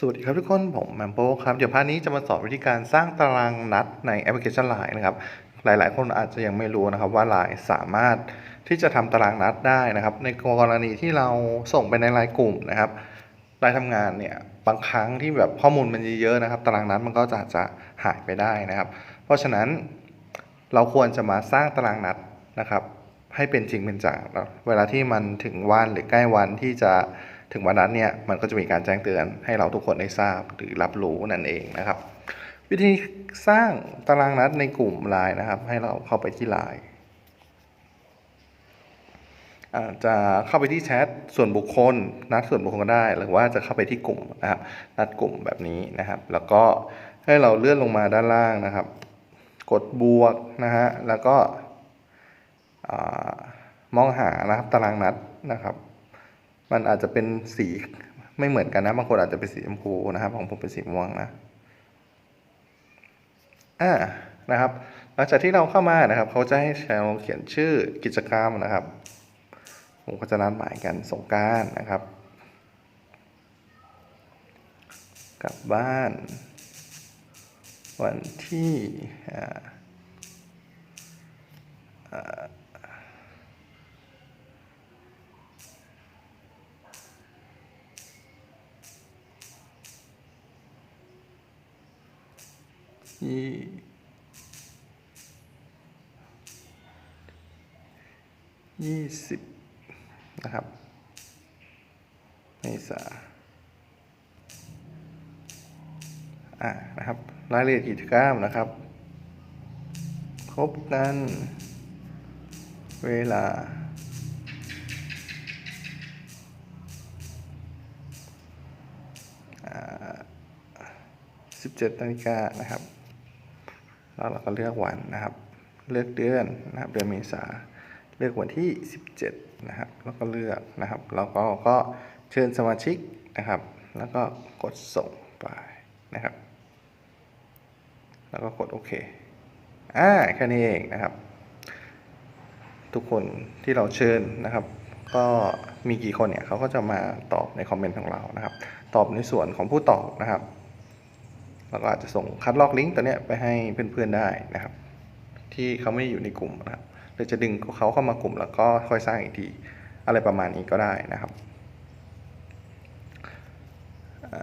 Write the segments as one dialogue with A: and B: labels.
A: สวัสดีครับทุกคน ผมแมมโปครับ เดี๋ยวพาร์ทนี้จะมาสอนวิธีการสร้างตารางนัดในแอปพลิเคชัน Line นะครับ หลาย ๆ คนอาจจะยังไม่รู้นะครับว่า Line สามารถที่จะทำตารางนัดได้นะครับ ในกรณีที่เราส่งไปในไลน์กลุ่มนะครับไลน์ทำงานเนี่ยบางครั้งที่แบบข้อมูลมันเยอะๆนะครับ ตารางนัดมันก็จะจะหายไปได้นะครับ เพราะฉะนั้นเราควรจะมาสร้างตารางนัดนะครับ ให้เป็นจริงเป็นจังเวลาที่มันถึงวันหรือใกล้วันที่จะ ถึงวันนั้นเนี่ยมันก็จะมีการแจ้งเตือนให้เราทุกคนได้ทราบหรือรับรู้นั่นเองนะครับ วิธีสร้างตารางนัดในกลุ่มไลน์นะครับ ให้เราเข้าไปที่ไลน์จะเข้าไปที่แชทส่วนบุคคล นัดส่วนบุคคลก็ได้ หรือว่าจะเข้าไปที่กลุ่มนะครับ นัดกลุ่มแบบนี้นะครับ แล้วก็ให้เราเลื่อนลงมาด้านล่างนะครับ กดบวกนะฮะแล้วก็มองหานะครับตารางนัดนะครับ มันอาจจะเป็นสีไม่เหมือนกันนะ บางคนอาจจะเป็นสีชมพูนะครับ ของผมเป็นสีม่วงนะ อ่า นะครับ หลังจากที่เราเข้ามานะครับ เขาจะให้เราเขียนชื่อกิจกรรมนะครับ ผมก็จะนัดหมายกันสงการนะครับ กลับบ้าน วันที่อ่า ยี่ยี่สิบนะครับเมษาอ่านะครับ รายละเอียดกิจกรรมนะครับ ครบกัน เวลา 17นาฬิกานะครับ แล้วเราก็เลือกวันนะครับ เลือกเดือนนะครับ เดือนเมษา เลือกวันที่ 17 นะครับ แล้วก็เลือกนะครับ แล้วก็ก็เชิญสมาชิกนะครับ แล้วก็กดส่งไปนะครับ แล้วก็กดโอเค อ่า แค่นี้เองนะครับ ทุกคนที่เราเชิญนะครับ ก็มีกี่คนเนี่ยเขาก็จะมาตอบในคอมเมนต์ของเรานะครับ ตอบในส่วนของผู้ตอบนะครับ แล้วก็อาจจะส่งคัดลอกลิงก์ตัวเนี้ยไปให้เพื่อนๆได้นะครับ ที่เขาไม่ได้อยู่ในกลุ่มนะครับหรือจะดึงเขาเข้ามากลุ่มแล้วก็ค่อยสร้างอีกทีอะไรประมาณนี้ก็ได้นะครับอ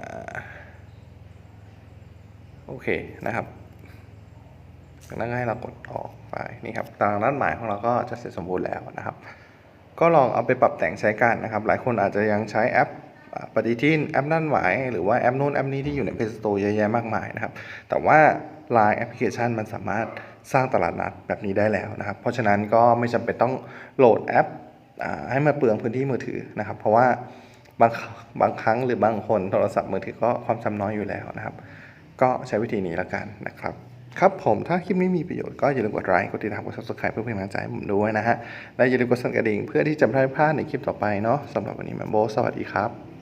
A: โอเคนะครับจากนั้นให้เรากดออกไปนี่ครับตารางนัดหมายของเราก็จะเสร็จสมบูรณ์แล้วนะครับ ก็ลองเอาไปปรับแต่งใช้กันนะครับ หลายคนอาจจะยังใช้แอป ปฏิทินแอปนั่นหมายหรือว่าแอปนู้นแอปนี้ที่อยู่ใน Play Store เยอะแยะมากมายนะครับ แต่ว่า Line แอปพลิเคชันมันสามารถสร้างตลาดนัดแบบนี้ได้แล้วนะครับ เพราะฉะนั้นก็ไม่จำเป็นต้องโหลดแอปอให้มาเปลืองพื้นที่มือถือนะครับ เพราะว่าบางบางครั้งหรือบางคนโทรศัพท์มือถือก็ความจำน้อยอยู่แล้วนะครับ ก็ใช้วิธีนี้และกันนะครับครับผมถ้าคลิปนี้มีประโยชน์ก็อย่าลืมกดไลค์กดติดตามกด subscribe เพื่อเป็นกำลังใจให้ผมด้วยนะฮะและอย่าลืมกดสั่นกระดิ่งเพื่อที่จะไม่พลาดในคลิปต่อไปเนาะสำหรับวันนี้แมมโบสวัสดีครับ